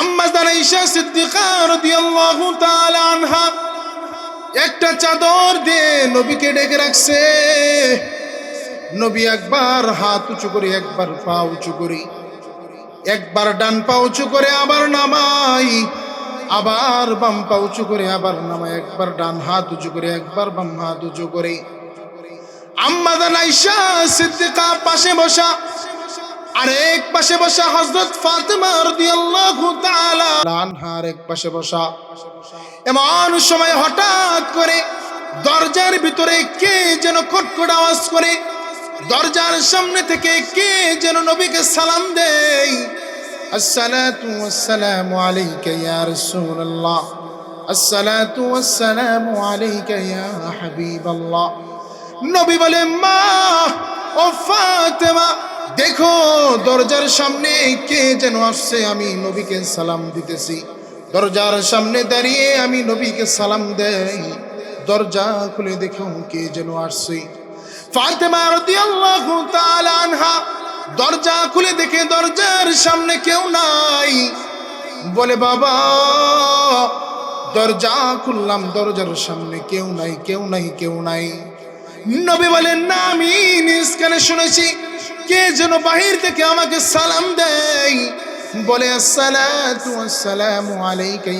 আম্মা জানাইশা সিদ্দিকা রাদিয়াল্লাহু তাআলা আনহা, একটা চাদর দিয়ে নবীকে ডেকে রাখছে। নবী একবার হাত উঁচু করে, একবার পা উঁচু করে, একবার ডান পা উঁচু করে, আবার নামাই, আবার বাম পা উঁচু করে, আবার নামাই, একবার ডান হাত উঁচু করে, একবার বাম হাত উঁচু করে। আম্মা জানাইশা সিদ্দিকা পাশে বসা আর এক পাশে বসা হযরত ফাতেমা রাদিয়াল্লাহু তাআলা আনহার এক পাশে বসা। এমন সময় হঠাৎ করে দরজার ভিতরে কে যেন খটখট আওয়াজ করে, দরজার সামনে থেকে কে যেন নবীকে সালাম দেয়। আসসালাতু আলাইকা ইয়া হাবিবাল্লাহ। নবী বলে মা, ও ফাতেমা দেখো, দরজার সামনে কে যেন আসছে, আমি নবীকে সালাম দিতেছি। দরজার সামনে দাঁড়িয়ে আমি নবীকে সালাম দেই। দরজা খুলে দেখো কে যেন আসছে। ফাতেমা রাদিয়াল্লাহু তাআলা আনহা দরজা খুলে দেখে দরজার সামনে কেউ নাই। বলে, বাবা, দরজা খুললাম, দরজার সামনে কেউ নাই কেউ নাই কেউ নাই। নবী বলেন, না, আমি নিজ শুনেছি। কে যেন বাহির থেকে আমাকে সালাম দেয়? বলে আসসালামু আলাইকা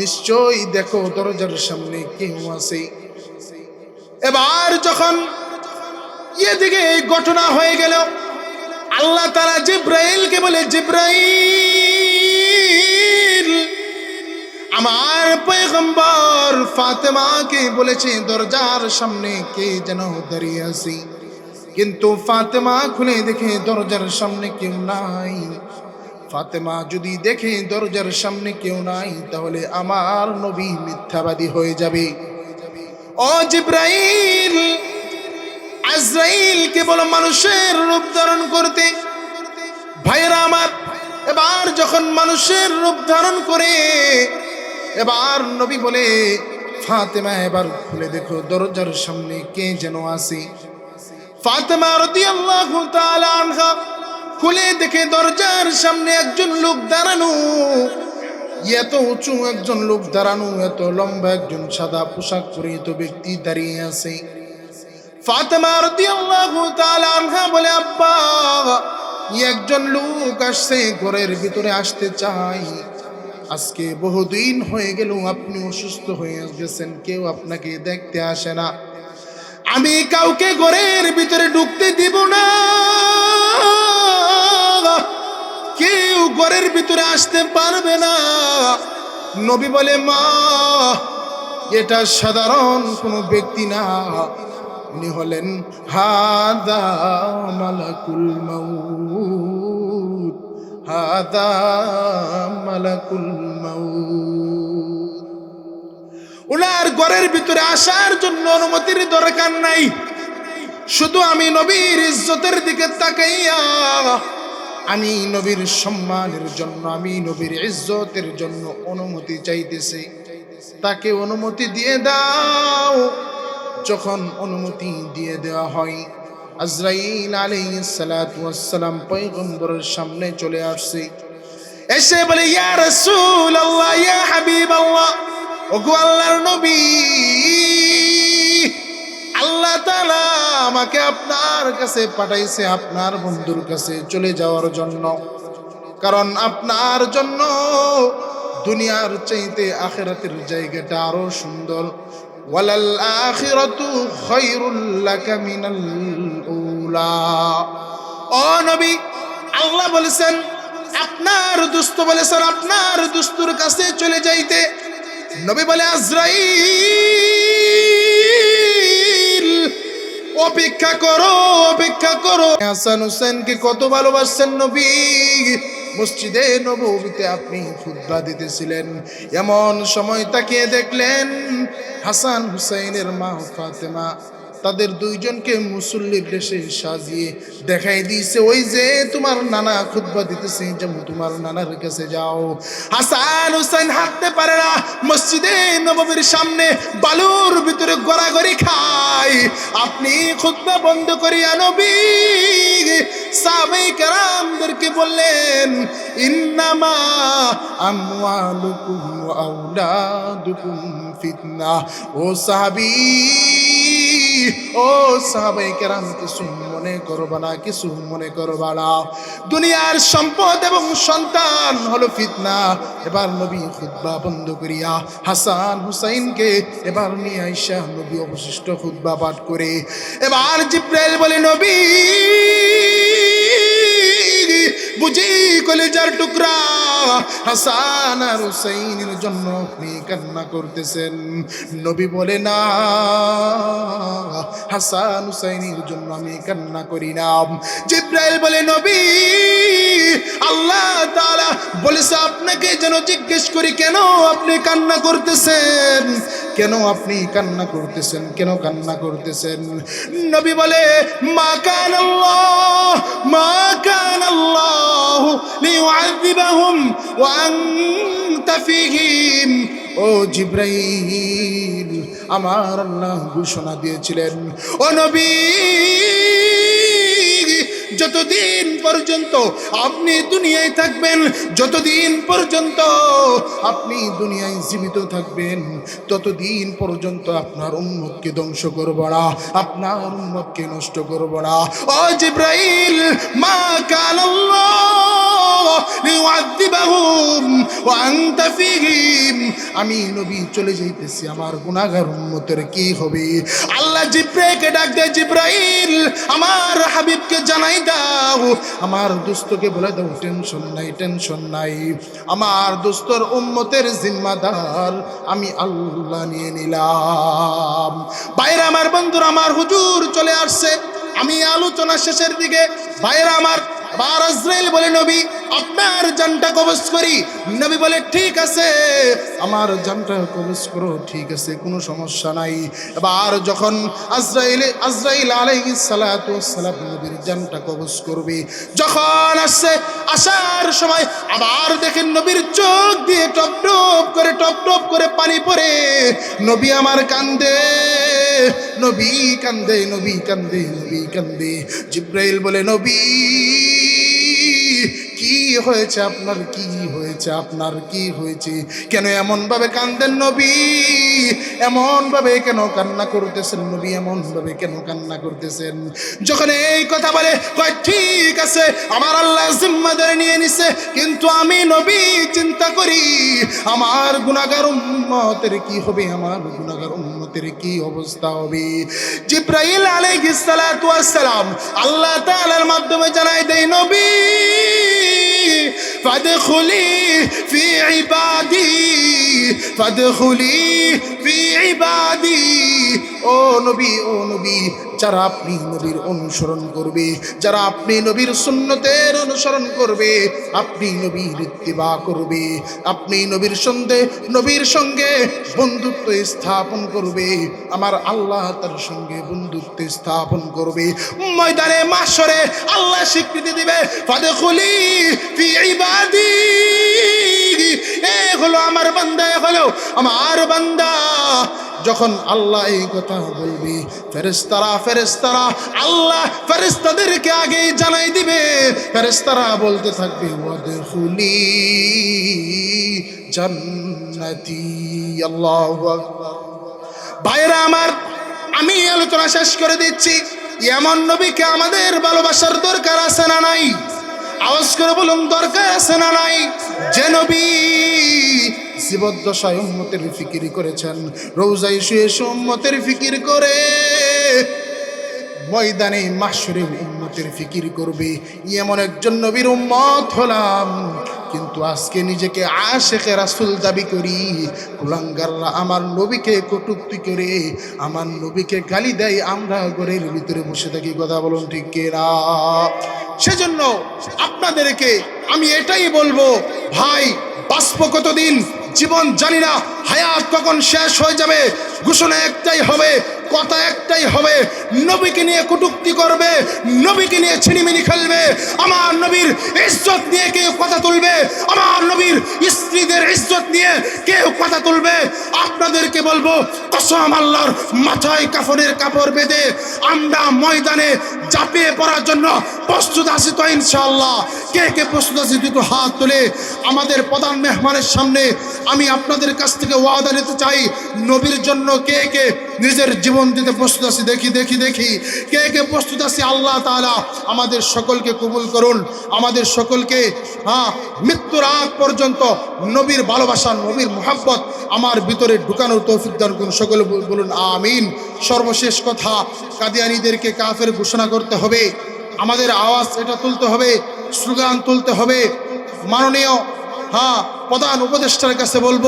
নিশ্চয়ই দেখো দরজার সামনে কেউ আছে। এবার যখন এদিকে এই ঘটনা হয়ে গেল, আল্লাহ তারা জিব্রাইলকে বলে, জিব্রাইল, আমার পয়গম্বর ফাতেমাকে বলেছে, দরজার সামনে কে যেন দাঁড়িয়ে আছি? কিন্তু ফাতেমা খুলে দেখে দরজার সামনে কেউ নাই। ফাতেমা যদি দেখে দরজার সামনে কেউ নাই, তাহলে আমার নবী মিথ্যাবাদী হয়ে যাবে। ও জিব্রাইল, আজরাইল কেবল মানুষের রূপ ধারণ করতে। ভাইয়েরা আমার, এবার যখন মানুষের রূপ ধারণ করে, এবার নবী বলে, ফাতেমা, এবার খুলে দেখো দরজার সামনে কে যেন আসে ফাতেমা রাদিয়াল্লাহু তাআলা আনহা খুলে দেখে দরজার সামনে একজন লোক দাঁড়ানো। এত উঁচু একজন লোক দাঁড়ানো, এত লম্বা একজন সাদা পোশাক পরিহিত ব্যক্তি দাঁড়িয়ে আছে। ফাতেমা রাদিয়াল্লাহু তাআলা আনহা বলে, আব্বা একজন লোক আসছে, ঘরের ভিতরে আসতে চাই। আজকে বহুদিন হয়ে গেল, আপনি অসুস্থ হয়ে গেছেন, কেউ আপনাকে দেখতে আসে না। আমি কাউকে ঘরের ভিতরে ঢুকতে দিব না। কেউ ঘরের ভিতরে আসতে পারবে না। নবী বলে, মা, এটা সাধারণ কোনো ব্যক্তি না। উনি হলেন, হাদা মালাকুল মাউত, হাদা মালাকুল মাউত। ওনার ঘরের ভিতরে আসার জন্য অনুমতির দরকার নাই। শুধু আমি নবীর ইজ্জতের দিকে তাকাইয়া, আমি নবীর সম্মানের জন্য, আমি নবীর ইজ্জতের জন্য অনুমতি চাইতেছি। তাকে অনুমতি দিয়ে দাও। যখন অনুমতি দিয়ে দেওয়া হয়, আজরাইল আলাইহিস সালাতু ওয়াস সালাম পয়গম্বরের সামনে চলে আসছে। এসে বলে, ইয়া রাসূলুল্লাহ, ইয়া হাবিবাল্লাহ। ওগো আল্লাহর নবী, আল্লাহ তালা আমাকে আপনার কাছে পাঠাইছে, আপনার বন্ধুর কাছে চলে যাওয়ার জন্য। কারণ আপনার জন্য দুনিয়ার চাইতে আখেরাতের জায়গাটা আরও সুন্দর। আল্লাহ বলেছেন, আপনার দুস্ত বলেছেন, আপনার দুস্তুর কাছে চলে যাইতে নবী বলে, আজরাইল, অপেক্ষা করো অপেক্ষা করো। হাসান হুসেনকে কত ভালোবাসছেন নবী। মসজিদে নবীতে আপনি খুদ্া দিতেছিলেন। এমন সময় তাকিয়ে দেখলেন হাসান হুসেনের মা ফাতেমা। তাদের দুইজনকে মুসল্লির দেশে সাজিয়ে দেখাই দিয়েছে, ওই যে তোমার নানা খুতবা দিতেছে যেমন তোমার নানার কাছে যাও। হাসান হুসাইন হাঁটতে পারে না, মসজিদে নববীর সামনে বালুর ভিতরে গড়াগড়ি খায়। আপনি খুতবা বন্ধ করিয়া নবী সাহাবাই কেরামদেরকে বললেন, ইন্নামা আমওয়ালুকুম ওয়া ফিতনা। ও সাহাবী ও সাহাবাই কেরাম, কিছু মনে করবা না, কিছু মনে করবা না। দুনিয়ার সম্পদ এবং সন্তান হলো ফিতনা। এবার নবী খুদ্া বন্ধ করিয়া হাসান হুসাইনকে এবার নিয়ে আইসা নবী অবশিষ্ট খুদ্া পাঠ করে। এবার জিব্রাইল বলে, নবী বুঝি কলেজার টুকরা হাসান আর হুসাইনের জন্য আপনি কান্না করতেছেন। নবী বলে, না, হাসান হুসাইনের জন্য আমি কান্না করি না। জিব্রাইল বলে, নবী, আল্লাহ তাআলা বলেছে, আপনাকে যেন জিজ্ঞেস করি কেন আপনি কান্না করতেছেন? কেন আপনি কান্না করতেছেন? কেন কান্না করতেছেন? নবী বলে, মা কান আল্লাহ, মা কান আল্লাহ লিউআযিবাহুম ওয়া আনতা ফীহিম। ও জিব্রাইল, আমার আল্লাহ ঘোষণা দিয়েছিলেন, ও নবী যতদিন পর্যন্ত আপনি দুনিয়ায় থাকবেন, যতদিন পর্যন্ত আপনি দুনিয়ায় জীবিত থাকবেন, ততদিন পর্যন্ত আপনার উন্মতকে ধ্বংস করব না, আপনার উন্মতকে নষ্ট করব না। ও জিব্রাইল, মা কানাল্লাহ। আমি নবী চলে যাইতেছি, আমার গুনাহগার উম্মতের কি হবে? আল্লাহ জিব্রাইলকে ডাক দেয় জিব্রাইল, আমার হাবিবকে জানাই দাও। আমার দোস্তকে বলে দাও, টেনশন নাই টেনশন নাই। আমার দোস্তর উম্মতের জিম্মাদার আমি আল্লাহ নিয়ে নিলাম। বাইরে আমার বন্ধুরা, আমার হুজুর চলে আসছে। আমি আলোচনা শেষের দিকে বাইরে আমার আবার আজরাইল বলে, নবী, আপনার জানটা কবজ করি। নবী বলে, ঠিক আছে, আমার জানটা কবজ করো, ঠিক আছে, কোনো সমস্যা নাই। এবার যখন আজরাইল আজরাইল আলাইহিস সালাতু সালাম নবীর জানটা কবজ করবে, যখন আসছে আসার সময় আবার দেখেন নবীর চোখ দিয়ে টপ টপ করে, টপ টপ করে পানি পড়ে। নবী আমার কান্দে, নবী কান্দে নবী কান্দে নবী কান্দে। জিব্রাইল বলে, নবী হয়েছে? আপনার কি হয়েছে? আপনার কি হয়েছে? কেন এমন ভাবে কান্দেন নবী? এমন ভাবে কেন কান্না করতেছেন নবী? এমন ভাবে কেন কান্না করতেছেন? যখন এই কথা বলে, কয়, ঠিক আছে, আমার আল্লাহ জিম্মাদারি নিয়ে নিছে, কিন্তু আমি নবী, চিন্তা করি, আমার গুনাহগার উম্মতের কি হবে? আমার গুণাগার গুনাহগার উম্মতের কি অবস্থা হবে জিব্রাইল আলাইহিস সালাতু ওয়াস সালাম আল্লাহ তাআলার মাধ্যমে জানাই দেয় নবী فادخلي في عبادي فادخلي في عبادي ও নবী ও নবী, যারা আপনি নবীর অনুসরণ করবে, যারা আপনি নবীর সুন্নতের অনুসরণ করবে, আপনি নবীর ইত্তিবা করবে, আপনি নবীর সঙ্গে নবীর সঙ্গে বন্ধুত্ব স্থাপন করবে, আমার আল্লাহ তার সঙ্গে বন্ধুত্ব স্থাপন করবে। ময়দানে মাসরে আল্লাহ স্বীকৃতি দিবে, ফাদখুলি ফি ইবাদি, এ হলো আমার বান্দা হলো আমার বান্দা। যখন আল্লাহ এই কথা বলবে ফেরেস্তারা ফেরেস্তারা আল্লাহ ফেরেস্তাদেরকে আগে জানাই দিবে। ফেরেস্তারা বলতে থাকবে ভাইরা আমার, আমি আলোচনা শেষ করে দিচ্ছি। এমন নবীকে আমাদের ভালোবাসার দরকার আছে না নাই? আওয়াজ করে বলুন, দরকার আছে না নাই? যে নবী জীবদ্দশায় উম্মতের ফিকির করেছেন। রোজাই শুয়ে উম্মতের ফিকির করে ময়দানে মাসরে উম্মতের ফিকির করবে। এমন একজন নবীর উম্মত হলাম, কিন্তু আজকে নিজেকে আশেখে রাসুল দাবি করি। কুলাঙ্গাররা আমার নবীকে কটুক্তি করে, আমার নবীকে গালি দেয়, আমরা ঘরের ভিতরে বসে থাকি, কথা বলুন ঠিক কেরা সেজন্য আপনাদেরকে আমি এটাই বলব, ভাই বাষ্প কতদিন? জীবন জানি না, হায়াত কখন শেষ হয়ে যাবে, ঘোষণা একটাই হবে, কথা একটাই হবে, নবীকে নিয়ে কটুক্তি করবে, নবীকে নিয়ে ছিনিমিনি খেলবে, আমার নবীর ইজ্জত নিয়ে কেউ কথা তুলবে, আমার নবীর স্ত্রীদের ইজ্জত নিয়ে কেউ কথা তুলবে। আপনাদেরকে বলব, কসম আল্লাহর মাথায় কাফনের কাপড় বেঁধে আমরা ময়দানে চাপিয়ে পড়ার জন্য প্রস্তুত আছি তো ইনশাআল্লাহ। কে কে প্রস্তুত আছি দুটো হাত তুলে আমাদের প্রধান মেহমানের সামনে আমি আপনাদের কাছ থেকে ওয়াদা নিতে চাই, নবীর জন্য কে কে নিজের জীবন দিতে প্রস্তুত আছি দেখি দেখি দেখি। কে কে প্রস্তুত আছি আল্লাহ তাআলা আমাদের সকলকে কবুল করুন। আমাদের সকলকে হ্যাঁ মৃত্যুর আগ পর্যন্ত নবীর ভালোবাসা, নবীর মোহাব্বত আমার ভিতরে ঢুকানোর তৌফিক দান করুন। সকলে বল- বলুন, আমিন। সর্বশেষ কথা, কাদিয়ানিদেরকে কাফের ঘোষণা করতে হবে। আমাদের আওয়াজ এটা তুলতে হবে, স্লোগান তুলতে হবে। মাননীয় হ্যাঁ প্রধান উপদেষ্টার কাছে বলব,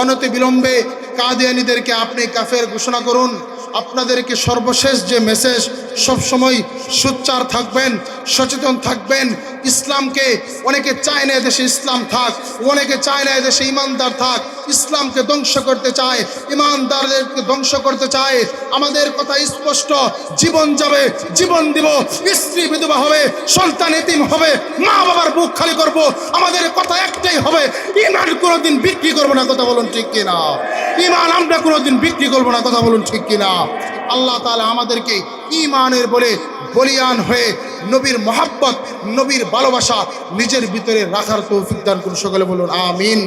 অনতি বিলম্বে কাদিয়ানিদেরকে আপনি কাফের ঘোষণা করুন। আপনাদেরকে সর্বশেষ যে মেসেজ সবসময় সোচ্চার থাকবেন, সচেতন থাকবেন। ইসলামকে অনেকে চায় না এদেশে ইসলাম থাক, অনেকে চায় না এদেশে ইমানদার থাক। ইসলামকে ধ্বংস করতে চায়, ইমানদারদেরকে ধ্বংস করতে চায়। আমাদের কথা স্পষ্ট, জীবন যাবে, জীবন দিব, স্ত্রী বিধবা হবে, সন্তান এতিম হবে, মা বাবার বুক খালি করব, আমাদের কথা একটাই হবে, ইমান কোনোদিন বিক্রি করব না, কথা বলুন ঠিক কিনা? ইমান আমরা কোনোদিন বিক্রি করব না, কথা বলুন ঠিক কিনা? আল্লাহ তাআলা আমাদেরকে ইমানের বলে বলিয়ান হয়ে নবীর মহাব্বত, নবীর ভালোবাসা নিজের ভিতরে রাখার তৌফিক দান করুন। সকলে বলুন, আমিন।